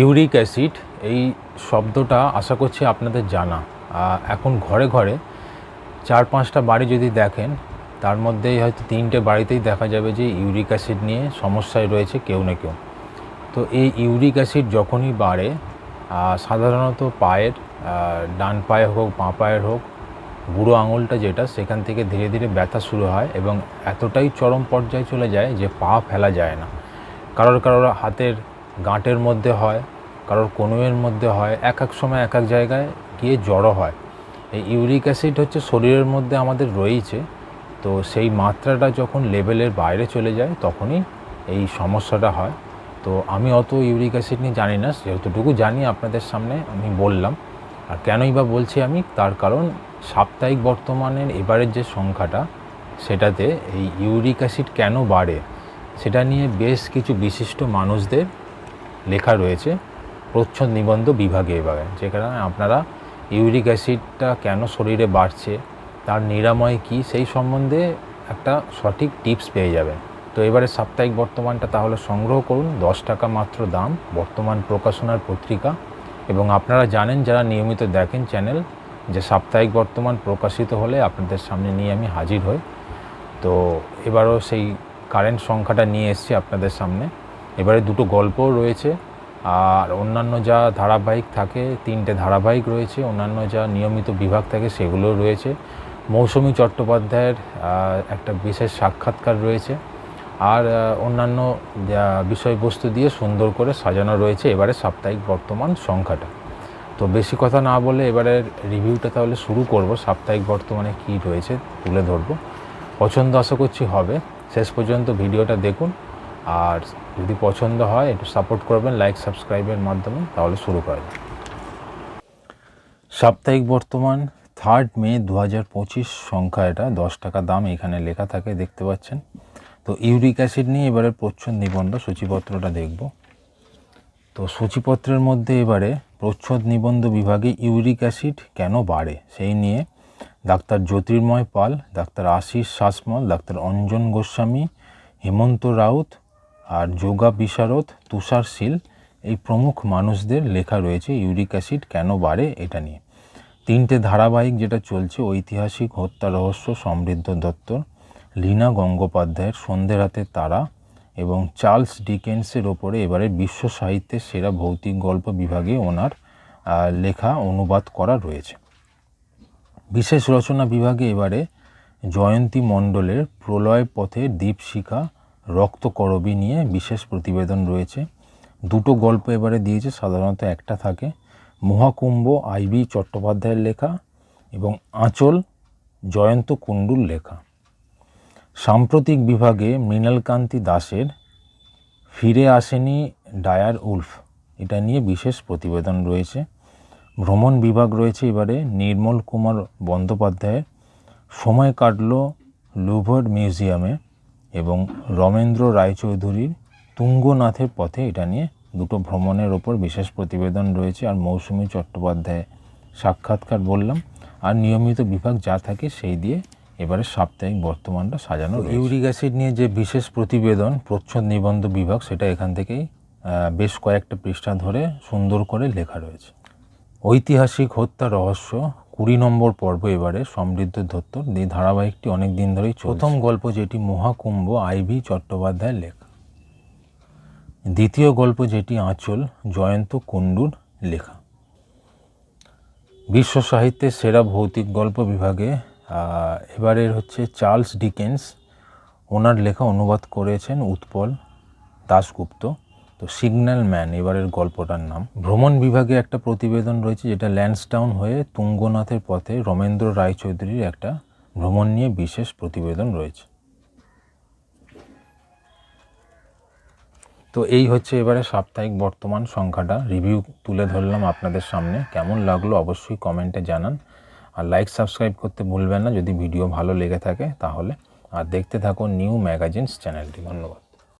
Uric acid, এই শব্দটা আশা করছি আপনাদের জানা। এখন ঘরে ঘরে চার পাঁচটা বাড়ি যদি দেখেন, তার মধ্যেই হয়তো তিনটে বাড়িতেই দেখা যাবে যে ইউরিক অ্যাসিড নিয়ে সমস্যায় রয়েছে কেউ না কেউ। তো এই ইউরিক অ্যাসিড যখনই বাড়ে সাধারণত পায়ের ডান পায়ে হোক, বাঁ পায়ের হোক, বুড়ো আঙুলটা যেটা, সেখান থেকে ধীরে ধীরে ব্যথা শুরু হয় এবং এতটাই চরম পর্যায়ে চলে যায় যে পা ফেলা যায় না। কারোর কারোর হাতের গাঁটের মধ্যে হয়, কারোর কনুয়ের মধ্যে হয়, এক এক সময় এক এক জায়গায় গিয়ে জড়ো হয়। এই ইউরিক অ্যাসিড হচ্ছে শরীরের মধ্যে আমাদের রয়েছে তো সেই মাত্রাটা যখন লেভেলের বাইরে চলে যায়, তখনই এই সমস্যাটা হয়। তো আমি অত ইউরিক অ্যাসিড নিয়ে জানি না যেহেতুটুকু জানি আপনাদের সামনে আমি বললাম। আর কেনই বা বলছি আমি, তার কারণ সাপ্তাহিক বর্তমানের এবারের যে সংখ্যাটা, সেটাতে এই ইউরিক অ্যাসিড কেন বাড়ে, সেটা নিয়ে বেশ কিছু বিশিষ্ট মানুষদের লেখা রয়েছে, প্রচ্ছদ নিবন্ধ বিভাগে এবারে যেখানে আপনারা ইউরিক অ্যাসিডটা কেন শরীরে বাড়ছে, তার নিরাময় কী, সেই সম্বন্ধে একটা সঠিক টিপস পেয়ে যাবেন। তো এবারে সাপ্তাহিক বর্তমানটা তাহলে সংগ্রহ করুন, দশ টাকা মাত্র দাম, বর্তমান প্রকাশনার পত্রিকা। এবং আপনারা জানেন, যারা নিয়মিত দেখেন চ্যানেল, যে সাপ্তাহিক বর্তমান প্রকাশিত হলে আপনাদের সামনে নিয়ে আমি হাজির হই। তো এবারও সেই কারেন্ট সংখ্যাটা নিয়ে এসেছি আপনাদের সামনে। এবারে দুটো গল্পও রয়েছে, আর অন্যান্য যা ধারাবাহিক থাকে, তিনটে ধারাবাহিক রয়েছে, অন্যান্য যা নিয়মিত বিভাগ থাকে সেগুলোও রয়েছে। মৌসুমি চট্টোপাধ্যায়ের একটা বিশেষ সাক্ষাৎকার রয়েছে, আর অন্যান্য বিষয়বস্তু দিয়ে সুন্দর করে সাজানো রয়েছে এবারে সাপ্তাহিক বর্তমান সংখ্যাটা। তো বেশি কথা না বলে এবারের রিভিউটা তাহলে শুরু করব, সাপ্তাহিক বর্তমানে কি রয়েছে তুলে ধরবো। পছন্দ আশা করছি হবে। শেষ পর্যন্ত ভিডিওটা দেখুন আর যদি পছন্দ হয়, একটু সাপোর্ট করবেন লাইক সাবস্ক্রাইবের মাধ্যমে, তাহলে শুরু করা যাক। সাপ্তাহিক বর্তমান থার্ড মে দু হাজার পঁচিশ সংখ্যা এটা, দশ টাকা দাম এখানে লেখা থাকে, দেখতে পাচ্ছেন তো ইউরিক অ্যাসিড নিয়ে এবারে প্রচ্ছদ নিবন্ধ সূচিপত্রটা দেখব তো সূচিপত্রের মধ্যে এবারে প্রচ্ছদ নিবন্ধ বিভাগে ইউরিক অ্যাসিড কেন বাড়ে, সেই নিয়ে doctor Jyotirmoy Pal, doctor Ashis Sasmal, doctor Anjan Goswami, Hemanta Raut আর যোগা বিশারদ তুষার শীল এই প্রমুখ মানুষদের লেখা রয়েছে ইউরিক অ্যাসিড কেন বাড়ে এটা নিয়ে। তিনটে ধারাবাহিক যেটা চলছে, ঐতিহাসিক হত্যা রহস্য, সমৃদ্ধ দত্তর লীনা গঙ্গোপাধ্যায়ের সন্ধ্যে রাতে তারা এবং চার্লস ডিকেন্সের ওপরে এবারে বিশ্ব সাহিত্যের সেরা ভৌতিক গল্প বিভাগে ওনার লেখা অনুবাদ করা রয়েছে। বিশেষ রচনা বিভাগে এবারে জয়ন্তী মণ্ডলের প্রলয় পথে দীপশিখা রক্তকরবী নিয়ে বিশেষ প্রতিবেদন রয়েছে। দুটো গল্প এবারে দিয়েছে, সাধারণত একটা থাকে। মহাকুম্ভ আইবি চট্টোপাধ্যায়ের লেখা এবং আঁচল জয়ন্ত কুণ্ডুর লেখা। সাম্প্রতিক বিভাগে মৃণালকান্তি দাসের ফিরে আসেনি ডায়ার উলফ। এটা নিয়ে বিশেষ প্রতিবেদন রয়েছে। ভ্রমণ বিভাগ রয়েছে এবারে নির্মল কুমার বন্দ্যোপাধ্যায়ের। সময় কাটল লুভর মিউজিয়ামে। এবং রমেন্দ্র রায়চৌধুরীর তুঙ্গনাথের পথে এটা নিয়ে দুটো ভ্রমণের ওপর বিশেষ প্রতিবেদন রয়েছে আর মৌসুমী চট্টোপাধ্যায় সাক্ষাৎকার বললাম। আর নিয়মিত বিভাগ যা থাকে সেই দিয়ে এবারে সাপ্তাহিক বর্তমানটা সাজানো ইউরিক অ্যাসিড নিয়ে যে বিশেষ প্রতিবেদন, প্রচ্ছদ নিবন্ধ বিভাগ, সেটা এখান থেকেই বেশ কয়েকটা পৃষ্ঠা ধরে সুন্দর করে লেখা রয়েছে। ঐতিহাসিক হত্যা রহস্য কুড়ি নম্বর পর্ব এবারে সমৃদ্ধ দত্তর এই ধারাবাহিকটি অনেক দিন ধরেই। প্রথম গল্প যেটি মহাকুম্ভ, আইভি চট্টোপাধ্যায়ের লেখা। দ্বিতীয় গল্প যেটি আঁচল, জয়ন্ত কুণ্ডুর লেখা। বিশ্ব সাহিত্যের সেরা ভৌতিক গল্প বিভাগে এবারের হচ্ছে চার্লস ডিকেন্স। ওনার লেখা অনুবাদ করেছেন উৎপল দাশগুপ্ত। তো সিগন্যাল ম্যান, এবারের গল্পটার নাম। ভ্রমণ বিভাগে একটা প্রতিবেদন রয়েছে যেটা ল্যান্সডাউন হয়ে তুঙ্গনাথের পথে রমেন্দ্র রায়চৌধুরীর একটা ভ্রমণ নিয়ে বিশেষ প্রতিবেদন রয়েছে। তো এই হচ্ছে এবারে সাপ্তাহিক বর্তমান সংখ্যাটা। রিভিউ তুলে ধরলাম আপনাদের সামনে। কেমন লাগল অবশ্যই কমেন্টে জানান। আর লাইক, সাবস্ক্রাইব করতে ভুলবেন না যদি ভিডিও ভালো লেগে থাকে তাহলে। আর দেখতে থাকুন নিউ ম্যাগাজিনস চ্যানেলটি। ধন্যবাদ।